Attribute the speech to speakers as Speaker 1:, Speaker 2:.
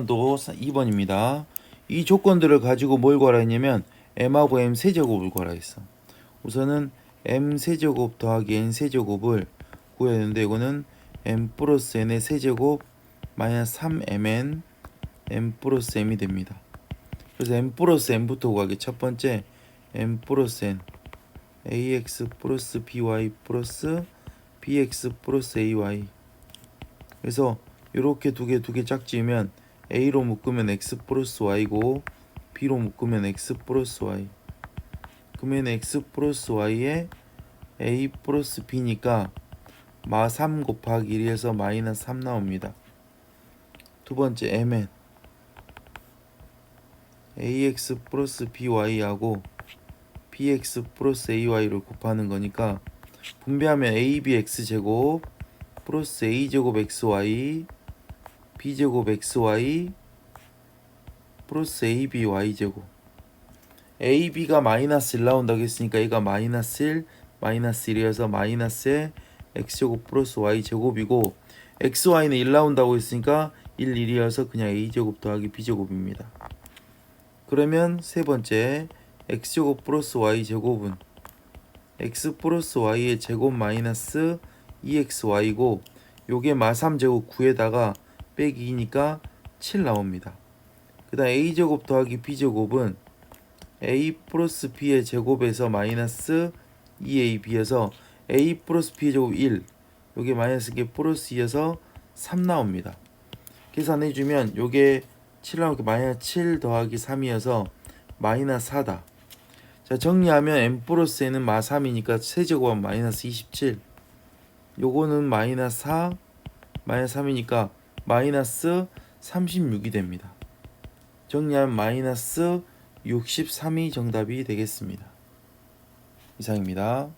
Speaker 1: 도 2번입니다. 이 조건들을 가지고 뭘 구하라 했냐면 m하고 m 세제곱을 구하라 했어. 우선은 m 세제곱 더하기 n 세제곱을 구해야 되는데 이거는 m 플러스 n의 세제곱 마이너스 3mn m 플러스 m이 됩니다. 그래서 m 플러스 n부터 구하기 첫 번째 m 플러스 n ax 플러스 by 플러스 bx 플러스 ay 그래서 이렇게 두 개 두 개 짝지으면 a로 묶으면 x 플러스 y고 b로 묶으면 x 플러스 y 그러면 x 플러스 y에 a 플러스 b니까 마 3 곱하기 1에서 마이너스 3 나옵니다. 두 번째 mn ax 플러스 by하고 bx 플러스 ay를 곱하는 거니까 분배하면 abx 제곱 플러스 a 제곱 xy b 제곱 xy 플러스 ab y 제곱 ab가 마이너스 1 나온다고 했으니까 얘가 마이너스 1 마이너스 1이어서 마이너스에 x 제곱 플러스 y 제곱이고 xy는 1 나온다고 했으니까 1 1이어서 그냥 a 제곱 더하기 b 제곱입니다. 그러면 세 번째 x 제곱 플러스 y 제곱은 x 플러스 y의 제곱 마이너스 2xy고 요게 마3 제곱 9에다가 빼기 2니까 7 나옵니다. 그 다음 a 제곱 더하기 b 제곱은 a 플러스 b의 제곱에서 마이너스 2ab에서 a 플러스 b의 제곱 1 요게 마이너스 게 플러스 2에서 3 나옵니다. 계산해주면 요게 7 나오게 마이너스 7 더하기 3이어서 마이너스 4다. 자 정리하면 m 플러스 n은 마 3이니까 세제곱하면 마이너스 27 요거는 마이너스 4 마이너스 3이니까 마이너스 36이 됩니다. 정리하면 마이너스 63이 정답이 되겠습니다. 이상입니다.